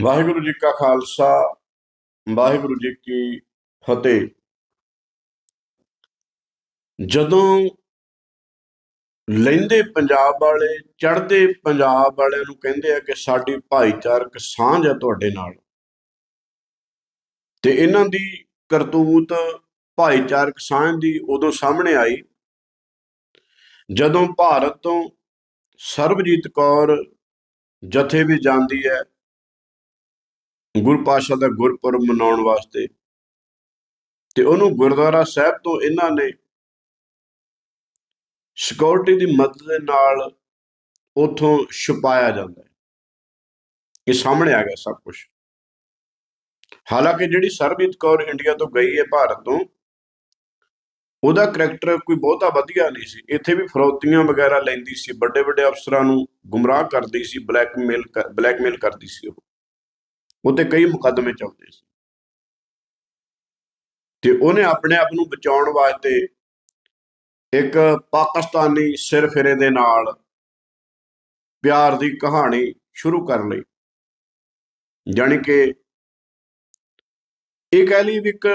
ਵਾਹਿਗੁਰੂ ਜੀ ਕਾ ਖਾਲਸਾ, ਵਾਹਿਗੁਰੂ ਜੀ ਕੀ ਫਤਿਹ। ਜਦੋਂ ਲੈਂਦੇ ਪੰਜਾਬ ਵਾਲੇ, ਚੜ੍ਹਦੇ ਪੰਜਾਬ ਵਾਲਿਆਂ ਨੂੰ ਕਹਿੰਦੇ ਆ ਕਿ ਸਾਡੀ ਭਾਈਚਾਰਕ ਸਾਂਝ ਹੈ ਤੁਹਾਡੇ ਨਾਲ, ਤੇ ਇਹਨਾਂ ਦੀ ਕਰਤੂਤ ਭਾਈਚਾਰਕ ਸਾਂਝ ਦੀ ਉਦੋਂ ਸਾਹਮਣੇ ਆਈ, ਜਦੋਂ ਭਾਰਤ ਤੋਂ ਸਰਬਜੀਤ ਕੌਰ ਜਥੇ ਵੀ ਜਾਂਦੀ ਹੈ ਗੁਰੂ ਪਾਤਸ਼ਾਹ ਦਾ ਗੁਰਪੁਰਬ ਮਨਾਉਣ ਵਾਸਤੇ। ਤੇ ਉਹਨੂੰ ਗੁਰਦੁਆਰਾ ਸਾਹਿਬ ਤੋਂ ਇਹਨਾਂ ਨੇ ਸਿਕਿਉਰਿਟੀ ਦੀ ਮਦਦ ਦੇ ਨਾਲ ਉਥੋਂ ਛੁਪਾਇਆ ਜਾਂਦਾ ਹੈ। ਇਹ ਸਾਹਮਣੇ ਆ ਗਿਆ ਸਭ ਕੁਝ ਹਾਲਾਂਕਿ ਜਿਹੜੀ ਸਰਬਜੀਤ ਕੌਰ ਇੰਡੀਆ ਤੋਂ ਗਈ ਹੈ ਭਾਰਤ ਤੋਂ, ਉਹਦਾ ਕਰੈਕਟਰ ਕੋਈ ਬਹੁਤਾ ਵਧੀਆ ਨਹੀਂ ਸੀ। ਇੱਥੇ ਵੀ ਫਰੌਤੀਆਂ ਵਗੈਰਾ ਲੈਂਦੀ ਸੀ ਵੱਡੇ ਵੱਡੇ ਅਫਸਰਾਂ ਨੂੰ ਗੁੰਮਰਾਹ ਕਰਦੀ ਸੀ ਬਲੈਕਮੇਲ ਬਲੈਕਮੇਲ ਕਰਦੀ ਸੀ ਉਹ। ਉਤੇ ਕਈ ਮੁਕੱਦਮੇ ਚੱਲਦੇ ਸੀ। ਤੇ ਉਹਨੇ ਆਪਣੇ ਆਪ ਨੂੰ ਬਚਾਉਣ ਵਾਸਤੇ ਇੱਕ ਪਾਕਿਸਤਾਨੀ ਸਿਰਫਿਰੇ ਦੇ ਨਾਲ ਪਿਆਰ ਦੀ ਕਹਾਣੀ ਸ਼ੁਰੂ ਕਰ ਲਈ। ਜਾਣੀ ਕਿ ਇਹ ਕਹਿ ਲਈ ਵੀ ਇੱਕ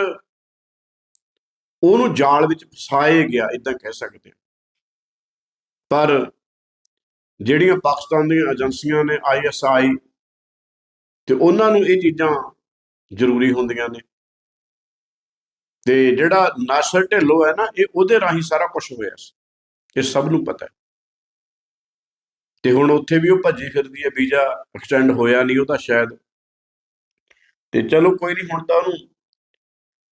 ਉਹਨੂੰ ਜਾਲ ਵਿੱਚ ਫਸਾਏ ਗਿਆ ਇਦਾਂ ਕਹਿ ਸਕਦੇ ਹਾਂ। ਪਰ ਜਿਹੜੀਆਂ ਪਾਕਿਸਤਾਨ ਦੀਆਂ ਏਜੰਸੀਆਂ ਨੇ ਆਈਐਸਆਈ ਤੇ ਉਹਨਾਂ ਨੂੰ ਇਹ ਚੀਜ਼ਾਂ ਜ਼ਰੂਰੀ ਹੁੰਦੀਆਂ ਨੇ। ਤੇ ਜਿਹੜਾ ਨਾਸਰ ਢਿੱਲੋਂ ਹੈ ਨਾ, ਇਹ ਉਹਦੇ ਰਾਹੀਂ ਸਾਰਾ ਕੁਝ ਹੋਇਆ ਸੀ। ਇਹ ਸਭ ਨੂੰ ਪਤਾ ਹੈ। ਤੇ ਹੁਣ ਉੱਥੇ ਵੀ ਉਹ ਭੱਜੀ ਫਿਰਦੀ ਹੈ, ਵੀਜ਼ਾ ਐਕਸਟੈਂਡ ਹੋਇਆ ਨਹੀਂ ਉਹਦਾ ਸ਼ਾਇਦ। ਤੇ ਚਲੋ ਕੋਈ ਨਹੀਂ, ਹੁਣ ਤਾਂ ਉਹਨੂੰ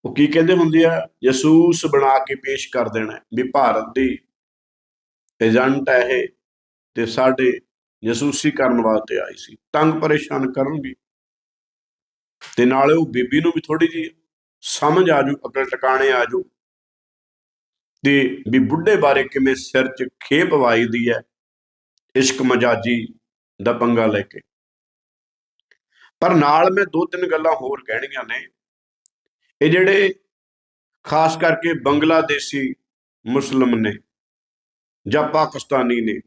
ਉਹ ਕੀ ਕਹਿੰਦੇ ਹੁੰਦੇ ਆ, ਯਸੂਸ ਬਣਾ ਕੇ ਪੇਸ਼ ਕਰ ਦੇਣਾ ਵੀ ਭਾਰਤ ਦੀ ਏਜੰਟ ਹੈ ਇਹ, ਤੇ ਸਾਡੇ ਜਸੂਸੀ ਕਰਨ ਵਾਸਤੇ ਆਈ ਸੀ। ਤੰਗ ਪਰੇਸ਼ਾਨ ਕਰਨਗੇ। ਤੇ ਨਾਲੇ ਉਹ ਬੀਬੀ ਨੂੰ ਵੀ ਥੋੜੀ ਜੀ ਸਮਝ ਆ ਜੂ ਅਕਲ ਟਿਕਾਣੇ ਆ ਜੂ। ਤੇ ਵੀ ਬੁੱਢੇ ਬਾਰੇ ਕਿਵੇਂ ਸਿਰ 'ਚ ਖੇਪ ਵਾਈਦੀ ਹੈ ਇਸ਼ਕ ਮਜਾਜੀ ਦਾ ਪੰਗਾ ਲੈ ਕੇ। ਪਰ ਨਾਲ ਮੈਂ ਦੋ ਤਿੰਨ ਗੱਲਾਂ ਹੋਰ ਕਹਿਣੀਆਂ ਨੇ। ਇਹ ਜਿਹੜੇ ਖਾਸ ਕਰਕੇ ਬੰਗਲਾਦੇਸ਼ੀ ਮੁਸਲਮ ਨੇ ਜਾਂ ਪਾਕਿਸਤਾਨੀ ਨੇ,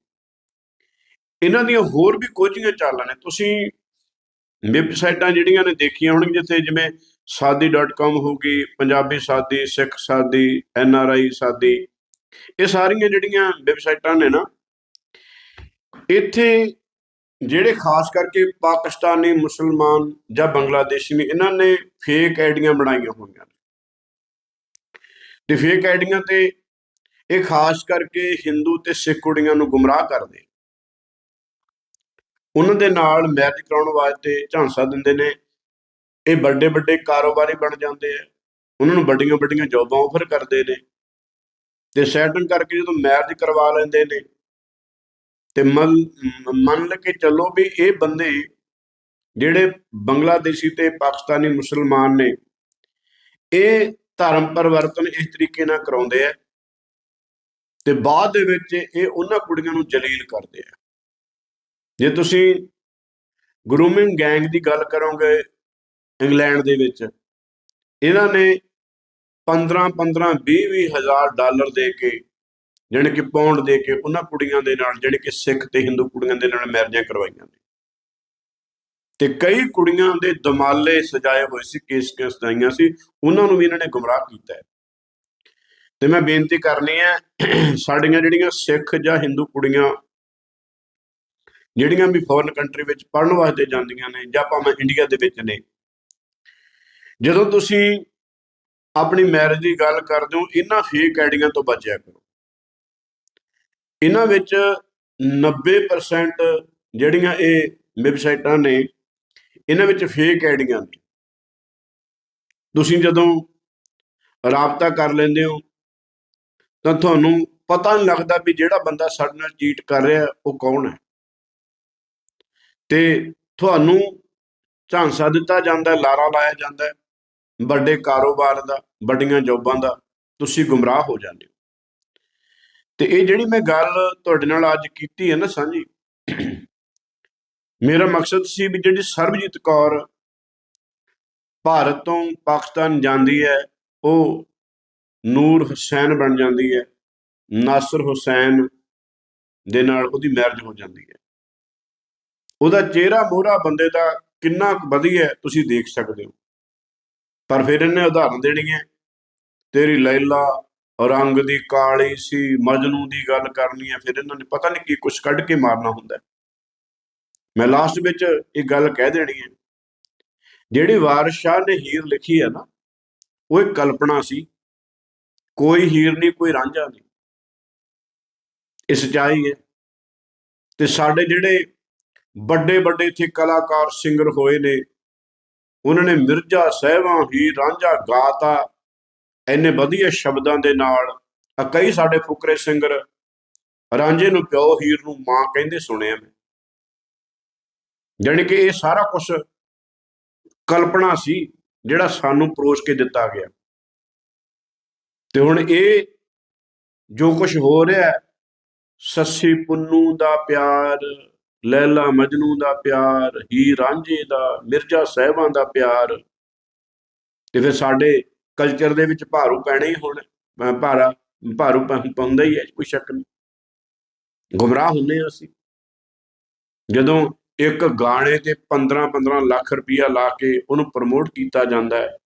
ਇਹਨਾਂ ਦੀਆਂ ਹੋਰ ਵੀ ਕੋਝੀਆਂ ਚਾਲਾਂ ਨੇ। ਤੁਸੀਂ ਵੈਬਸਾਈਟਾਂ ਜਿਹੜੀਆਂ ਨੇ ਦੇਖੀਆਂ ਹੋਣਗੀਆਂ, ਜਿੱਥੇ ਜਿਵੇਂ ਸਾਦੀ.com ਹੋ ਗਈ ਪੰਜਾਬੀ ਸਾਦੀ, ਸਿੱਖ ਸਾਦੀ ਐਨਆਰਆਈ ਸਾਦੀ, ਇਹ ਸਾਰੀਆਂ ਜਿਹੜੀਆਂ ਵੈਬਸਾਈਟਾਂ ਨੇ ਨਾ, ਇੱਥੇ ਜਿਹੜੇ ਖਾਸ ਕਰਕੇ ਪਾਕਿਸਤਾਨੀ, ਮੁਸਲਮਾਨ ਜਾਂ ਬੰਗਲਾਦੇਸ਼ੀ ਨੇ, ਇਹਨਾਂ ਨੇ ਫੇਕ ਆਈਡੀਆਂ ਬਣਾਈਆਂ ਹੋਈਆਂ ਨੇ। ਤੇ ਫੇਕ ਆਈਡੀਆਂ ਤੇ ਇਹ ਖਾਸ ਕਰਕੇ ਹਿੰਦੂ ਤੇ ਸਿੱਖ ਕੁੜੀਆਂ ਨੂੰ ਗੁੰਮਰਾਹ ਕਰਦੇ ਉਹਨਾਂ ਦੇ ਨਾਲ ਮੈਰਿਜ ਕਰਾਉਣ ਵਾਸਤੇ ਝਾਂਸਾ ਦਿੰਦੇ ਨੇ। ਇਹ ਵੱਡੇ ਵੱਡੇ ਕਾਰੋਬਾਰੀ ਬਣ ਜਾਂਦੇ ਆ। ਉਹਨਾਂ ਨੂੰ ਵੱਡੀਆਂ ਵੱਡੀਆਂ ਜੌਬਾਂ ਆਫਰ ਕਰਦੇ ਨੇ। ਤੇ ਸੈਟਿੰਗ ਕਰਕੇ ਜਦੋਂ ਮੈਰਿਜ ਕਰਵਾ ਲੈਂਦੇ ਨੇ, ਤੇ ਮੰਨ ਮੰਨ ਕੇ ਚੱਲੋ ਵੀ ਇਹ ਬੰਦੇ ਜਿਹੜੇ ਬੰਗਲਾਦੇਸ਼ੀ ਤੇ ਪਾਕਿਸਤਾਨੀ ਮੁਸਲਮਾਨ ਨੇ, ਇਹ ਧਰਮ ਪਰਿਵਰਤਨ ਇਸ ਤਰੀਕੇ ਨਾਲ ਕਰਾਉਂਦੇ ਆ ਤੇ ਬਾਅਦ ਦੇ ਵਿੱਚ ਇਹ ਉਹਨਾਂ ਕੁੜੀਆਂ ਨੂੰ ਜਲੀਲ ਕਰਦੇ ਆ। ਜੇ ਤੁਸੀਂ ਗਰੂਮਿੰਗ ਗੈਂਗ ਦੀ ਗੱਲ ਕਰੋਗੇ ਇੰਗਲੈਂਡ ਦੇ ਵਿੱਚ, ਇਹਨਾਂ ਨੇ 15 15 20 20 ਹਜ਼ਾਰ ਡਾਲਰ ਦੇ ਕੇ, ਜਾਣੀ ਕਿ ਪੌਂਡ ਦੇ ਕੇ ਉਹਨਾਂ ਕੁੜੀਆਂ ਦੇ ਨਾਲ ਜਿਹੜੇ ਕਿ ਸਿੱਖ ਤੇ ਹਿੰਦੂ ਕੁੜੀਆਂ ਦੇ ਨਾਲ ਮੈਰਿਜਾਂ ਕਰਵਾਈਆਂ ਨੇ। ਤੇ ਕਈ ਕੁੜੀਆਂ ਦੇ ਦਮਾਲੇ ਸਜਾਏ ਹੋਏ ਸੀ, ਕੇਸ ਕੇਸ ਦਾਈਆਂ ਸੀ, ਉਹਨਾਂ ਨੂੰ ਵੀ ਇਹਨਾਂ ਨੇ ਗੁੰਮਰਾਹ ਕੀਤਾ ਹੈ। ਤੇ ਮੈਂ ਬੇਨਤੀ ਕਰਨੀ ਹੈ, ਸਾਡੀਆਂ ਜਿਹੜੀਆਂ ਸਿੱਖ ਜਾਂ ਹਿੰਦੂ ਕੁੜੀਆਂ ਜਿਹੜੀਆਂ ਵੀ ਫੋਰਨ ਕੰਟਰੀ ਵਿੱਚ ਪੜਨ ਵਾਸਤੇ ਜਾਂਦੀਆਂ ਨੇ ਜਾਂ ਭਾਵੇਂ ਇੰਡੀਆ ਦੇ ਵਿੱਚ ਨੇ। ਜਦੋਂ ਤੁਸੀਂ ਆਪਣੀ ਮੈਰਿਜ ਦੀ ਗੱਲ ਕਰਦੇ ਹੋ, ਇਹਨਾਂ ਫੇਕ ਆਈਡੀਆਂ ਤੋਂ ਬਚਿਆ ਕਰੋ। ਇਹਨਾਂ ਵਿੱਚ 90% ਜਿਹੜੀਆਂ ਇਹ ਵੈਬਸਾਈਟਾਂ ਨੇ, ਇਹਨਾਂ ਵਿੱਚ ਫੇਕ ਆਈਡੀਆਂ ਨੇ। ਤੁਸੀਂ ਜਦੋਂ ਰਾਬਤਾ ਕਰ ਲੈਂਦੇ ਹੋ, ਤਾਂ ਤੁਹਾਨੂੰ ਪਤਾ ਨਹੀਂ ਲੱਗਦਾ ਵੀ ਜਿਹੜਾ ਬੰਦਾ ਸਾਡੇ ਨਾਲ ਚੀਟ ਕਰ ਰਿਹਾ, ਉਹ ਕੌਣ ਹੈ। ਤੇ ਤੁਹਾਨੂੰ ਝਾਂਸਾ ਦਿੱਤਾ ਜਾਂਦਾ ਲਾਰਾ ਲਾਇਆ ਜਾਂਦਾ ਵੱਡੇ ਕਾਰੋਬਾਰ ਦਾ, ਵੱਡੀਆਂ ਜੋਬਾਂ ਦਾ, ਤੁਸੀਂ ਗੁੰਮਰਾਹ ਹੋ ਜਾਂਦੇ ਹੋ। ਤੇ ਇਹ ਜਿਹੜੀ ਮੈਂ ਗੱਲ ਤੁਹਾਡੇ ਨਾਲ ਅੱਜ ਕੀਤੀ ਹੈ ਨਾ ਸਾਂਝੀ, ਮੇਰਾ ਮਕਸਦ ਸੀ ਵੀ ਜਿਹੜੀ ਸਰਬਜੀਤ ਕੌਰ ਭਾਰਤ ਤੋਂ ਪਾਕਿਸਤਾਨ ਜਾਂਦੀ ਹੈ, ਉਹ ਨੂਰ ਹੁਸੈਨ ਬਣ ਜਾਂਦੀ ਹੈ, ਨਾਸਰ ਹੁਸੈਨ ਦੇ ਨਾਲ ਉਹਦੀ ਮੈਰਿਜ ਹੋ ਜਾਂਦੀ ਹੈ। ਉਹਦਾ ਚਿਹਰਾ ਮੋਹਰਾ ਬੰਦੇ ਦਾ ਕਿੰਨਾ ਕੁ ਵਧੀਆ ਤੁਸੀਂ ਦੇਖ ਸਕਦੇ ਹੋ। ਪਰ ਫਿਰ ਇਹਨੇ ਉਦਾਹਰਨ ਦੇਣੀ ਹੈ, ਤੇਰੀ ਲੈਲਾ ਰੰਗ ਦੀ ਕਾਲੀ ਸੀ, ਮਜਨੂ ਦੀ ਗੱਲ ਕਰਨੀ ਹੈ, ਫਿਰ ਇਹਨਾਂ ਨੇ ਪਤਾ ਨਹੀਂ ਕੀ ਕੁਛ ਕੱਢ ਕੇ ਮਾਰਨਾ ਹੁੰਦਾ ਮੈਂ ਲਾਸਟ ਵਿੱਚ ਇਹ ਗੱਲ ਕਹਿ ਦੇਣੀ ਹੈ, ਜਿਹੜੀ ਵਾਰਿਸ ਨੇ ਹੀਰ ਲਿਖੀ ਹੈ ਨਾ, ਉਹ ਇੱਕ ਕਲਪਨਾ ਸੀ, ਕੋਈ ਹੀਰ ਨਹੀਂ, ਕੋਈ ਰਾਂਝਾ ਨਹੀਂ। ਇਹ ਸੱਚਾਈ ਹੈ। ਤੇ ਸਾਡੇ ਜਿਹੜੇ ਵੱਡੇ ਵੱਡੇ ਇੱਥੇ ਕਲਾਕਾਰ ਸਿੰਗਰ ਹੋਏ ਨੇ। ਉਹਨਾਂ ਨੇ ਮਿਰਜ਼ਾ ਸਾਹਿਬਾਂ ਹੀ ਰਾਂਝਾ ਗਾਤਾ। ਇੰਨੇ ਵਧੀਆ ਸ਼ਬਦਾਂ ਦੇ ਨਾਲ ਕਈ ਸਾਡੇ ਫੁਕਰੇ ਸਿੰਗਰ ਰਾਂਝੇ ਨੂੰ ਪਿਓ ਹੀਰ ਨੂੰ ਮਾਂ ਕਹਿੰਦੇ ਸੁਣਿਆ ਮੈਂ। ਜਾਣੀ ਕਿ ਇਹ ਸਾਰਾ ਕੁਝ ਕਲਪਨਾ ਸੀ ਜਿਹੜਾ ਸਾਨੂੰ ਪਰੋਸ ਕੇ ਦਿੱਤਾ ਗਿਆ। ਤੇ ਹੁਣ ਇਹ ਜੋ ਕੁਝ ਹੋ ਰਿਹਾ, ਸੱਸੀ ਪੁੰਨੂ ਦਾ ਪਿਆਰ ਲੈਲਾ ਮਜਨੂ ਦਾ ਪਿਆਰ ਹੀ ਰਾਂਝੇ ਦਾ, ਮਿਰਜ਼ਾ ਸਾਹਿਬਾਂ ਦਾ ਪਿਆਰ। ਤੇ ਫਿਰ ਸਾਡੇ ਕਲਚਰ ਦੇ ਵਿੱਚ ਭਾਰੂ ਪੈਣਾ ਹੀ ਹੁਣ। ਭਾਰਾ, ਭਾਰੂ ਪਾਉਂਦਾ ਹੀ ਹੈ, ਕੋਈ ਸ਼ੱਕ ਨਹੀਂ। ਗੁੰਮਰਾਹ ਹੁੰਦੇ ਹਾਂ ਅਸੀਂ। ਜਦੋਂ ਇੱਕ ਗਾਣੇ ਤੇ 15 15 ਲੱਖ ਰੁਪਇਆ ਲਾ ਕੇ ਉਹਨੂੰ ਪ੍ਰਮੋਟ ਕੀਤਾ ਜਾਂਦਾ ਹੈ,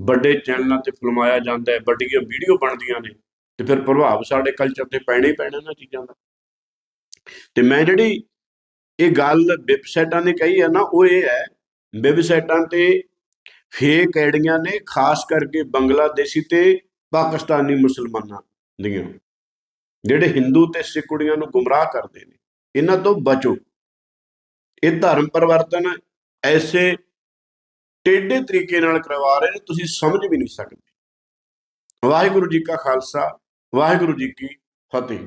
ਵੱਡੇ ਚੈਨਲਾਂ ਤੇ ਫਿਲਮਾਇਆ ਜਾਂਦਾ ਹੈ, ਵੱਡੀਆਂ ਵੀਡੀਓ ਬਣਦੀਆਂ ਨੇ, ਤੇ ਫਿਰ ਪ੍ਰਭਾਵ ਸਾਡੇ ਕਲਚਰ ਤੇ ਪੈਣਾ ਹੀ ਪੈਣਾ ਇਹਨਾਂ ਚੀਜ਼ਾਂ ਦਾ। ਤੇ ਮੈਂ ਜਿਹੜੀ ਇਹ ਗੱਲ ਵੈਬਸਾਈਟਾਂ ਨੇ ਕਹੀ ਹੈ ਨਾ, ਉਹ ਇਹ ਹੈ ਵੈਬਸਾਈਟਾਂ ਤੇ ਫੇਕ ਆਈਡੀਆਂ ਨੇ, ਖਾਸ ਕਰਕੇ ਬੰਗਲਾਦੇਸ਼ੀ ਤੇ ਪਾਕਿਸਤਾਨੀ ਮੁਸਲਮਾਨਾਂ ਦੀਆਂ, ਜਿਹੜੇ ਹਿੰਦੂ ਤੇ ਸਿੱਖ ਕੁੜੀਆਂ ਨੂੰ ਗੁੰਮਰਾਹ ਕਰਦੇ ਨੇ, ਇਹਨਾਂ ਤੋਂ ਬਚੋ। ਇਹ ਧਰਮ ਪਰਿਵਰਤਨ ਐਸੇ ਟੇਢੇ ਤਰੀਕੇ ਨਾਲ ਕਰਵਾ ਰਹੇ ਨੇ, ਤੁਸੀਂ ਸਮਝ ਵੀ ਨਹੀਂ ਸਕਦੇ। ਵਾਹਿਗੁਰੂ ਜੀ ਕਾ ਖਾਲਸਾ, ਵਾਹਿਗੁਰੂ ਜੀ ਕੀ ਫਤਿਹ।